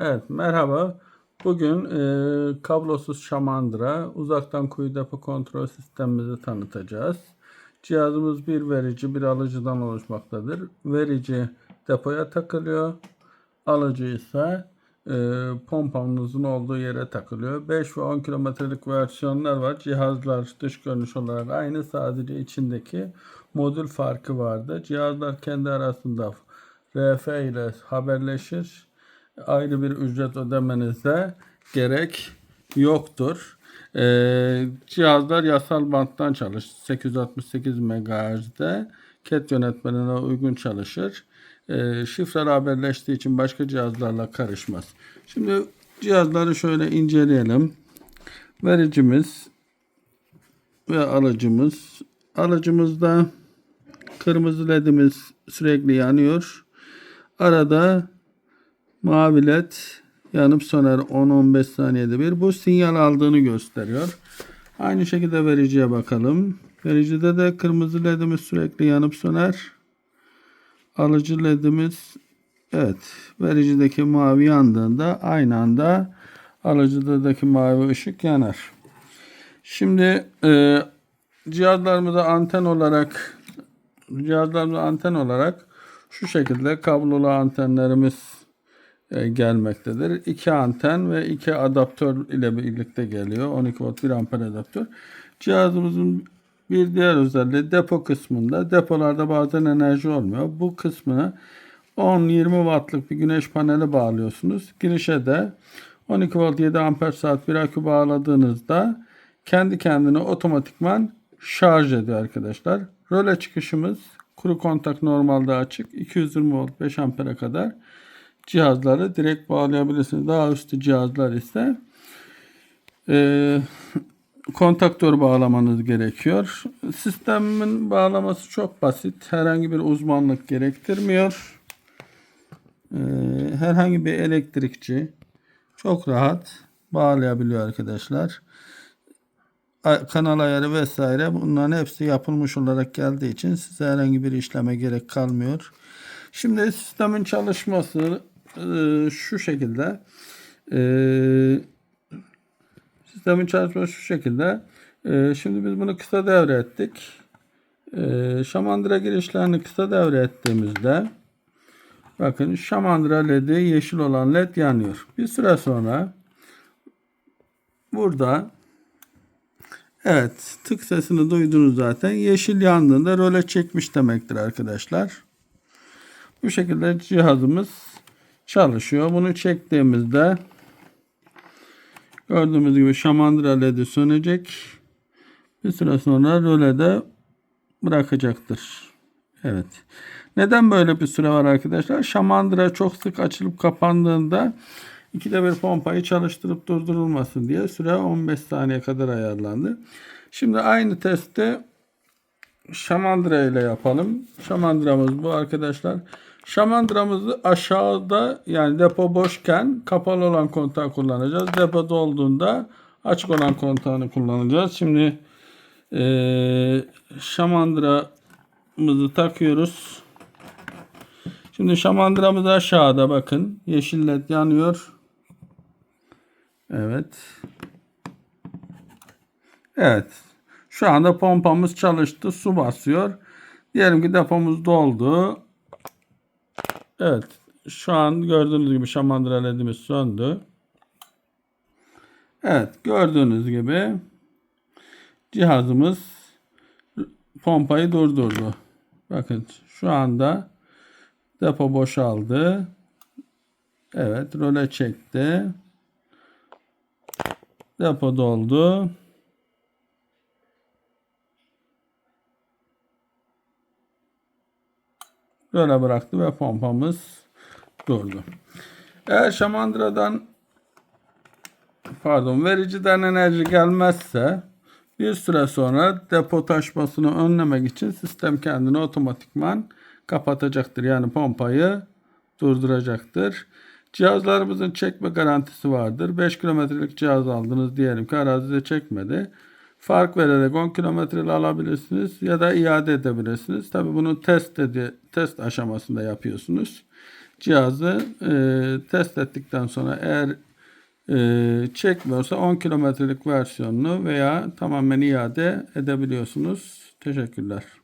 Evet, merhaba. Bugün e, kablosuz şamandıra uzaktan kuyu depo kontrol sistemimizi tanıtacağız. Cihazımız bir verici, bir alıcıdan oluşmaktadır. Verici depoya takılıyor. Alıcı ise e, pompamızın olduğu yere takılıyor. 5 ve 10 kilometrelik versiyonlar var. Cihazlar dış görünüş olarak aynı. Sadece içindeki modül farkı vardı. Cihazlar kendi arasında RF ile haberleşir ayrı bir ücret ödemenize gerek yoktur. Ee, cihazlar yasal banttan çalışır. 868 MHz'de CAT yönetmenine uygun çalışır. Ee, şifreler haberleştiği için başka cihazlarla karışmaz. Şimdi cihazları şöyle inceleyelim. Vericimiz ve alıcımız. Alıcımızda kırmızı ledimiz sürekli yanıyor. Arada Mavi led yanıp söner 10-15 saniyede bir. Bu sinyal aldığını gösteriyor. Aynı şekilde vericiye bakalım. Vericide de kırmızı ledimiz sürekli yanıp söner. Alıcı ledimiz evet vericideki mavi yandığında aynı anda alıcıdaki mavi ışık yanar. Şimdi e, cihazlarımıza anten olarak cihazlarımıza anten olarak şu şekilde kablolu antenlerimiz gelmektedir. İki anten ve iki adaptör ile birlikte geliyor. 12 volt 1 amper adaptör. Cihazımızın bir diğer özelliği depo kısmında. Depolarda bazen enerji olmuyor. Bu kısmına 10-20 wattlık bir güneş paneli bağlıyorsunuz. Girişe de 12 volt 7 amper saat bir akü bağladığınızda kendi kendine otomatikman şarj ediyor arkadaşlar. Röle çıkışımız kuru kontak normalde açık. 220 volt 5 ampere kadar cihazları direkt bağlayabilirsiniz. Daha üstü cihazlar ise e, kontaktör bağlamanız gerekiyor. Sistemin bağlaması çok basit. Herhangi bir uzmanlık gerektirmiyor. E, herhangi bir elektrikçi çok rahat bağlayabiliyor arkadaşlar. Kanal ayarı vesaire bunların hepsi yapılmış olarak geldiği için size herhangi bir işleme gerek kalmıyor. Şimdi sistemin çalışması e, şu şekilde e, sistemin çalışması şu şekilde e, şimdi biz bunu kısa devre ettik e, şamandıra girişlerini kısa devre ettiğimizde bakın şamandıra ledi yeşil olan led yanıyor bir süre sonra burada Evet tık sesini duydunuz zaten. Yeşil yandığında röle çekmiş demektir arkadaşlar. Bu şekilde cihazımız çalışıyor. Bunu çektiğimizde gördüğümüz gibi şamandıra ledi sönecek. Bir süre sonra rölede bırakacaktır. Evet. Neden böyle bir süre var arkadaşlar? Şamandıra çok sık açılıp kapandığında ikide bir pompayı çalıştırıp durdurulmasın diye süre 15 saniye kadar ayarlandı. Şimdi aynı testi şamandıra ile yapalım. Şamandıramız bu arkadaşlar. Şamandıramızı aşağıda yani depo boşken kapalı olan kontağı kullanacağız. Depo dolduğunda açık olan kontağını kullanacağız. Şimdi e, şamandıramızı takıyoruz. Şimdi şamandıramız aşağıda bakın. Yeşil led yanıyor. Evet. Evet. Şu anda pompamız çalıştı. Su basıyor. Diyelim ki depomuz doldu. Evet. Şu an gördüğünüz gibi şamandıra ledimiz söndü. Evet. Gördüğünüz gibi cihazımız pompayı durdurdu. Bakın şu anda depo boşaldı. Evet. Role çekti. Depo doldu. Böyle bıraktı ve pompamız durdu. Eğer şamandıradan pardon vericiden enerji gelmezse bir süre sonra depo taşmasını önlemek için sistem kendini otomatikman kapatacaktır. Yani pompayı durduracaktır. Cihazlarımızın çekme garantisi vardır. 5 kilometrelik cihaz aldınız diyelim ki arazide çekmedi. Fark vererek 10 kilometre alabilirsiniz ya da iade edebilirsiniz. Tabi bunu test dedi, test aşamasında yapıyorsunuz. cihazı e, test ettikten sonra eğer e, çekmiyorsa 10 kilometrelik versiyonunu veya tamamen iade edebiliyorsunuz. Teşekkürler.